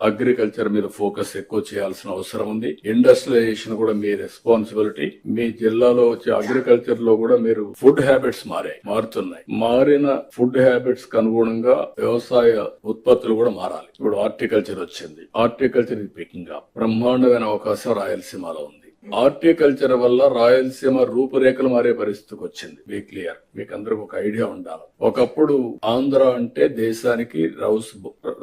Agriculture మీద focus ఎక్కువ చేయాల్సిన అవసరం ఉంది. ఇండస్ట్రియలైజేషన్ కూడా మీ రెస్పాన్సిబిలిటీ మీ జిల్లాలో వచ్చే అగ్రికల్చర్లో కూడా మీరు ఫుడ్ హ్యాబిట్స్ మారాయి మారుతున్నాయి. మారిన ఫుడ్ హ్యాబిట్స్కు అనుగుణంగా వ్యవసాయ ఉత్పత్తులు కూడా మారాలి. ఇప్పుడు హార్టికల్చర్ వచ్చింది. హార్టికల్చర్ పికింగ్ అప్ బ్రహ్మాండమైన అవకాశం రాయలసీమలో ఉంది. హార్టికల్చర్ వల్ల రాయలసీమ రూపురేఖలు మారే పరిస్థితికి వచ్చింది. మీ క్లియర్ మీకు అందరికి ఒక ఐడియా ఉండాలి. ఒకప్పుడు ఆంధ్ర అంటే దేశానికి రౌస్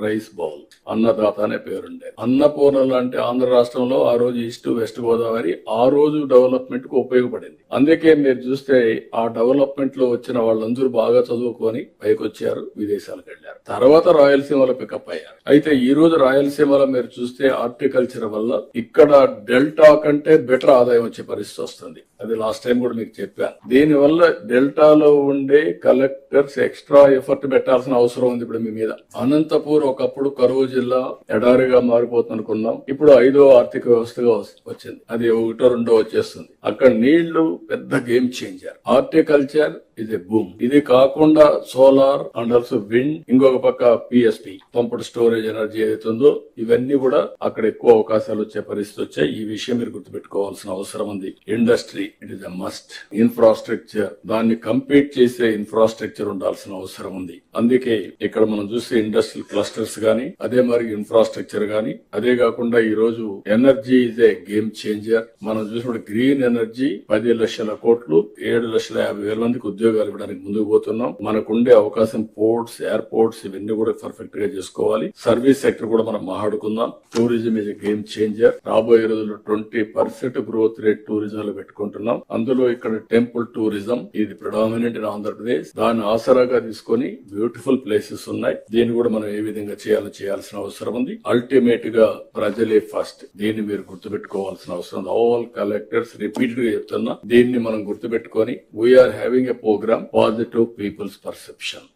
రైస్ బౌల్ అన్నదాత అనే పేరుండే అన్నపూర్ణలు అంటే ఆంధ్ర రాష్ట్రంలో ఆ రోజు ఈస్ట్ వెస్ట్ గోదావరి ఆ రోజు డెవలప్మెంట్కు ఉపయోగపడింది. అందుకే మీరు చూస్తే ఆ డెవలప్మెంట్లో వచ్చిన వాళ్ళందరూ బాగా చదువుకొని పైకొచ్చారు విదేశాలకు వెళ్ళారు తర్వాత రాయలసీమలో పికప్ అయ్యారు. అయితే ఈ రోజు రాయలసీమలో మీరు చూస్తే హార్టికల్చర్ వల్ల ఇక్కడ డెల్టా కంటే బెటర్ ఆదాయం వచ్చే పరిస్థితి వస్తుంది. అది లాస్ట్ టైం కూడా మీకు చెప్పాను. దీని వల్ల డెల్టాలో ఉండే కలెక్టర్స్ ఎక్స్ట్రా ఎఫర్ట్ పెట్టాల్సిన అవసరం ఉంది ఇప్పుడు మీ మీద. అనంతపూర్ ఒకప్పుడు కరువు జిల్లా ఎడారిగా మారిపోతుందనుకున్నాం. ఇప్పుడు ఐదో ఆర్థిక వ్యవస్థగా వచ్చింది. అది ఒకటో రెండో వచ్చేస్తుంది. అక్కడ నీళ్ళు పెద్ద గేమ్ చేంజర్ హార్టికల్చర్ ఇది బూమ్ ఇది కాకుండా సోలార్ అండ్ ఆల్సో విండ్ ఇంకొక పక్క పిఎస్పి పంపుడు స్టోరేజ్ ఎనర్జీ ఏదైతే ఉందో ఇవన్నీ కూడా అక్కడ ఎక్కువ అవకాశాలు వచ్చే పరిస్థితి వచ్చాయి. ఈ విషయం మీరు గుర్తుపెట్టుకోవాల్సిన అవసరం ఉంది. Industry it is a must infrastructure దాన్ని కంపీట్ చేసే ఇన్ఫ్రాస్ట్రక్చర్ ఉండాల్సిన అవసరం ఉంది. అందుకే ఇక్కడ మనం చూసే ఇండస్ట్రియల్ క్లస్టర్స్ గానీ అదే మరి ఇన్ఫ్రాస్ట్రక్చర్ గానీ అదే కాకుండా ఈ రోజు energy is a game changer మనం చూసినప్పుడు గ్రీన్ ఎనర్జీ పది లక్షల కోట్లు ఏడు లక్షల యాభై వేల మందికి ఉద్యోగాలు ఇవ్వడానికి ముందుకు పోతున్నాం. మనకు ఉండే అవకాశం పోర్ట్స్ ఎయిర్పోర్ట్స్ ఇవన్నీ కూడా పర్ఫెక్ట్గా చేసుకోవాలి. సర్వీస్ సెక్టర్ కూడా మనం మాట్లాడుకుందాం. టూరిజం ఇస్ గేమ్ చేంజర్ రాబోయే రోజుల్లో twenty percent growth rate tourism లో పెట్టుకుంటున్నాం. అందులో ఇక్కడ టెంపుల్ టూరిజం ఇది ప్రొడామినెంట్ ఇన్ ఆంధ్రప్రదేశ్. దాన్ని ఆసరాగా తీసుకొని బ్యూటిఫుల్ ప్లేసెస్ ఉన్నాయి. దీన్ని కూడా మనం ఏ విధంగా చేయాలో చేయాల్సిన అవసరం ఉంది. అల్టిమేట్గా ప్రజలే ఫస్ట్ దీన్ని మీరు గుర్తుపెట్టుకోవాల్సిన అవసరం ఉంది. ఆల్ కలెక్టర్స్ రిపీటెడ్గా చెప్తున్నా దీన్ని మనం గుర్తుపెట్టుకొని we're having a program was people's perception.